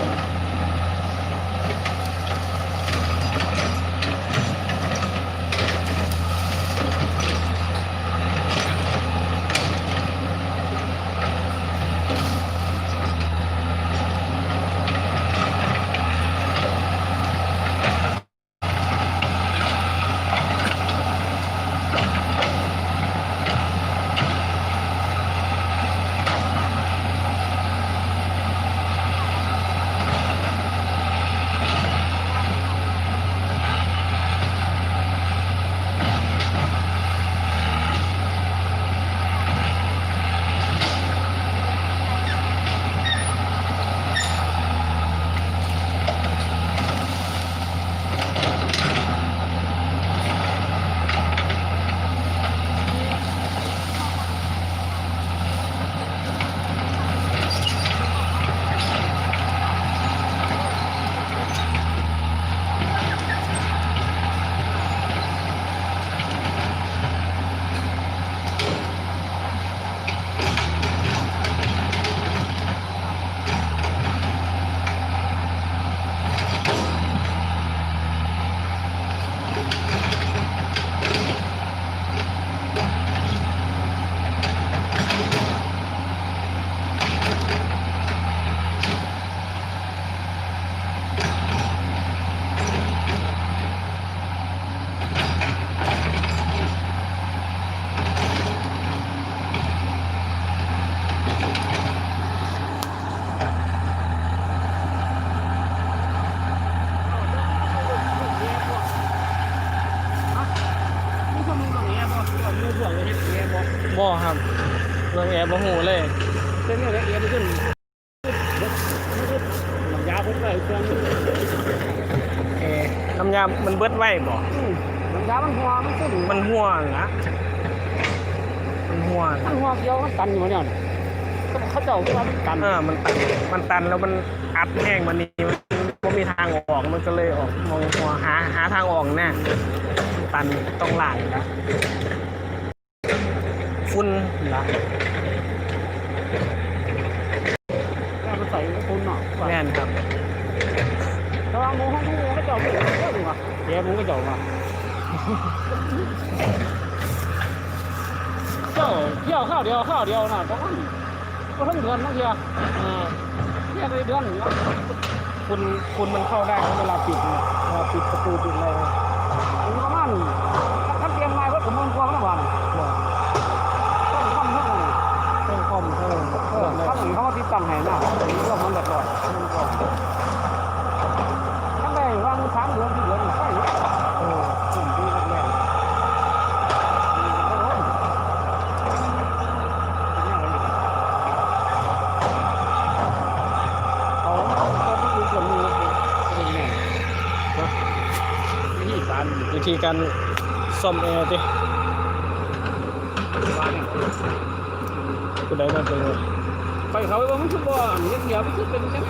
นี่ บ่บ่ครับเรื่องแอร์บ่หูเลยเส้นนี้แอร์ไปขึ้นน้ำยาพุ่งไปเครื่องเออน้ำยา มันเบิดไว้บ่น้ำยามันหัวมันขึ้นมันหัวนะมันหัวมันหัวเกี่ยวมันตันอยู่เนี่ยเขาเจ้าว่ามันตันอ่ามันตัน มันตันแล้วมันอัดแห้งมันนี่มันบ่มีทางออกมันก็เลยออกมองหัวหาหาทางออกแน่ตันต้องล้างนะ ฝุ่นละแล้วมันใส่คุณเนาะแม่นครับแต่ว่าหมูห้องหมูเขาเจ้าไม่ได้เยอะว่ะแย่หมูเขาเจ้าว่ะเจ้าเที่ยวข้าวเดียวข้าวเดียวน่ะเพราะมันก็ทั้งเดือนทั้งเที่ยวเออเที่ยวในเดือนเนาะคุณคุณมันเข้าได้เวลาปิดเนี่ยเวลาปิดประตูปิดอะไรเนี่ยมันประมาณ ถ้าเหมือนเขาติดตั้งให้นะเรื่องมันเรียบร้อยทั้งได้วางสามเดือนที่เดือนใช่ไหมเออสุ่มปีแรกเขาเขาต้องดูส่วนมือเป็นไงวิธีการวิธีการซ่อมแอร์ดิวางกู ได้มาเป็นไปเขาไปว่ามันคือบ่อนเงี้ยเดียวมันคือเป็นยังไง